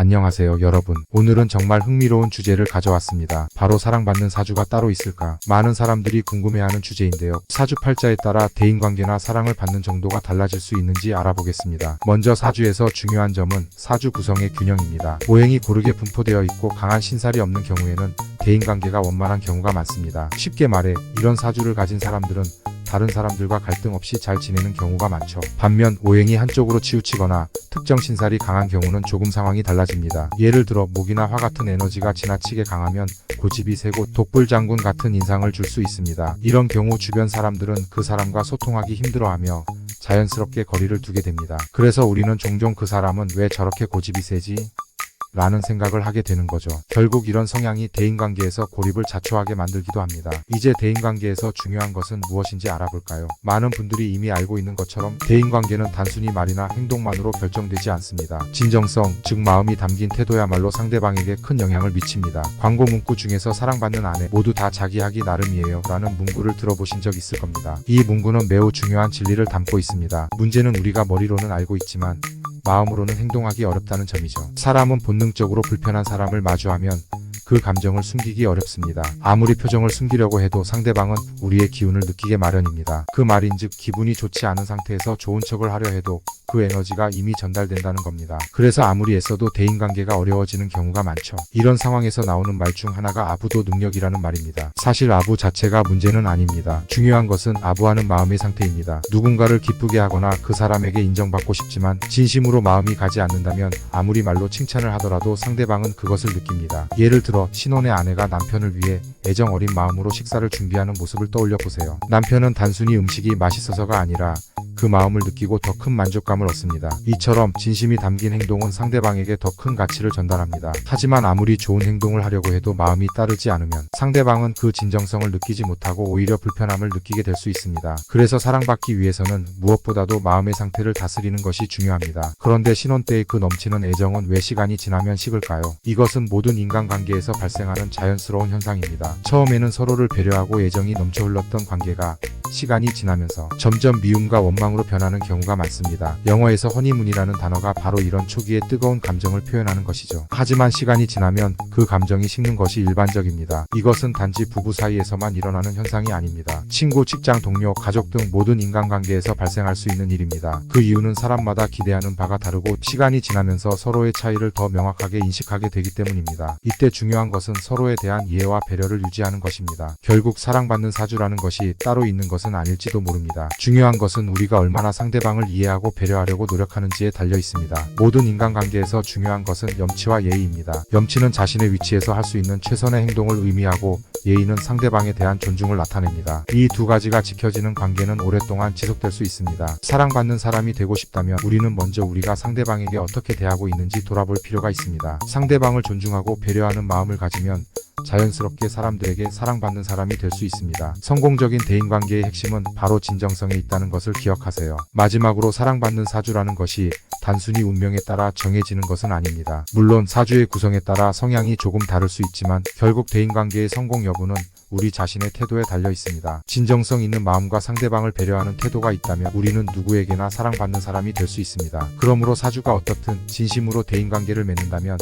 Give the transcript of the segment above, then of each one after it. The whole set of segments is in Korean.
안녕하세요 여러분. 오늘은 정말 흥미로운 주제를 가져왔습니다. 바로 사랑받는 사주가 따로 있을까? 많은 사람들이 궁금해하는 주제인데요. 사주 팔자에 따라 대인관계나 사랑을 받는 정도가 달라질 수 있는지 알아보겠습니다. 먼저 사주에서 중요한 점은 사주 구성의 균형입니다. 오행이 고르게 분포되어 있고 강한 신살이 없는 경우에는 대인관계가 원만한 경우가 많습니다. 쉽게 말해 이런 사주를 가진 사람들은 다른 사람들과 갈등 없이 잘 지내는 경우가 많죠. 반면 오행이 한쪽으로 치우치거나 특정 신살이 강한 경우는 조금 상황이 달라집니다. 예를 들어 목이나 화 같은 에너지가 지나치게 강하면 고집이 세고 독불장군 같은 인상을 줄 수 있습니다. 이런 경우 주변 사람들은 그 사람과 소통하기 힘들어하며 자연스럽게 거리를 두게 됩니다. 그래서 우리는 종종 그 사람은 왜 저렇게 고집이 세지? 라는 생각을 하게 되는 거죠. 결국 이런 성향이 대인관계에서 고립을 자초하게 만들기도 합니다. 이제 대인관계에서 중요한 것은 무엇인지 알아볼까요? 많은 분들이 이미 알고 있는 것처럼 대인관계는 단순히 말이나 행동만으로 결정되지 않습니다. 진정성, 즉 마음이 담긴 태도야말로 상대방에게 큰 영향을 미칩니다. 광고 문구 중에서 사랑받는 아내 모두 다 자기 하기 나름이에요 라는 문구를 들어보신 적 있을 겁니다. 이 문구는 매우 중요한 진리를 담고 있습니다. 문제는 우리가 머리로는 알고 있지만 마음으로는 행동하기 어렵다는 점이죠. 사람은 본능적으로 불편한 사람을 마주하면 그 감정을 숨기기 어렵습니다. 아무리 표정을 숨기려고 해도 상대방은 우리의 기운을 느끼게 마련입니다. 그 말인즉 기분이 좋지 않은 상태에서 좋은 척을 하려 해도 그 에너지가 이미 전달된다는 겁니다. 그래서 아무리 애써도 대인관계가 어려워지는 경우가 많죠. 이런 상황에서 나오는 말 중 하나가 아부도 능력이라는 말입니다. 사실 아부 자체가 문제는 아닙니다. 중요한 것은 아부하는 마음의 상태입니다. 누군가를 기쁘게 하거나 그 사람에게 인정받고 싶지만 진심으로 마음이 가지 않는다면 아무리 말로 칭찬을 하더라도 상대방은 그것을 느낍니다. 예를 들어 신혼의 아내가 남편을 위해 애정 어린 마음으로 식사를 준비하는 모습을 떠올려 보세요. 남편은 단순히 음식이 맛있어서가 아니라 그 마음을 느끼고 더 큰 만족감을 얻습니다. 이처럼 진심이 담긴 행동은 상대방에게 더 큰 가치를 전달합니다. 하지만 아무리 좋은 행동을 하려고 해도 마음이 따르지 않으면 상대방은 그 진정성을 느끼지 못하고 오히려 불편함을 느끼게 될 수 있습니다. 그래서 사랑받기 위해서는 무엇보다도 마음의 상태를 다스리는 것이 중요합니다. 그런데 신혼 때의 그 넘치는 애정은 왜 시간이 지나면 식을까요? 이것은 모든 인간관계에서 발생하는 자연스러운 현상입니다. 처음에는 서로를 배려하고 애정이 넘쳐 흘렀던 관계가 시간이 지나면서 점점 미움과 원망으로 변하는 경우가 많습니다. 영어에서 허니문이라는 단어가 바로 이런 초기의 뜨거운 감정을 표현하는 것이죠. 하지만 시간이 지나면 그 감정이 식는 것이 일반적입니다. 이것은 단지 부부 사이에서만 일어나는 현상이 아닙니다. 친구, 직장 동료, 가족 등 모든 인간관계에서 발생할 수 있는 일입니다. 그 이유는 사람마다 기대하는 바가 다르고 시간이 지나면서 서로의 차이를 더 명확하게 인식하게 되기 때문입니다. 이때 중요한 것은 서로에 대한 이해와 배려를 유지하는 것입니다. 결국 사랑받는 사주라는 것이 따로 있는 것은 아닐지도 모릅니다. 중요한 것은 우리가 얼마나 상대방을 이해하고 배려하려고 노력하는지에 달려 있습니다. 모든 인간관계에서 중요한 것은 염치와 예의입니다. 염치는 자신의 위치에서 할 수 있는 최선의 행동을 의미하고 예의는 상대방에 대한 존중을 나타냅니다. 이 두 가지가 지켜지는 관계는 오랫동안 지속될 수 있습니다. 사랑받는 사람이 되고 싶다면 우리는 먼저 우리가 상대방에게 어떻게 대하고 있는지 돌아볼 필요가 있습니다. 상대방을 존중하고 배려하는 마음을 가지면 자연스럽게 사람들에게 사랑받는 사람이 될 수 있습니다. 성공적인 대인관계의 핵심은 바로 진정성에 있다는 것을 기억하세요. 마지막으로 사랑받는 사주라는 것이 단순히 운명에 따라 정해지는 것은 아닙니다. 물론 사주의 구성에 따라 성향이 조금 다를 수 있지만 결국 대인관계의 성공 여부는 우리 자신의 태도에 달려 있습니다. 진정성 있는 마음과 상대방을 배려하는 태도가 있다면 우리는 누구에게나 사랑받는 사람이 될 수 있습니다. 그러므로 사주가 어떻든 진심으로 대인관계를 맺는다면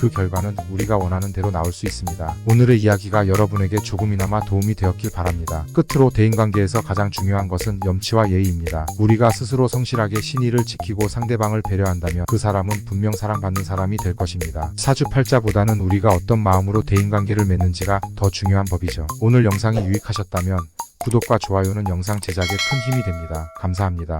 그 결과는 우리가 원하는 대로 나올 수 있습니다. 오늘의 이야기가 여러분에게 조금이나마 도움이 되었길 바랍니다. 끝으로 대인관계에서 가장 중요한 것은 염치와 예의입니다. 우리가 스스로 성실하게 신의를 지키고 상대방을 배려한다면 그 사람은 분명 사랑받는 사람이 될 것입니다. 사주팔자보다는 우리가 어떤 마음으로 대인관계를 맺는지가 더 중요한 법이죠. 오늘 영상이 유익하셨다면 구독과 좋아요는 영상 제작에 큰 힘이 됩니다. 감사합니다.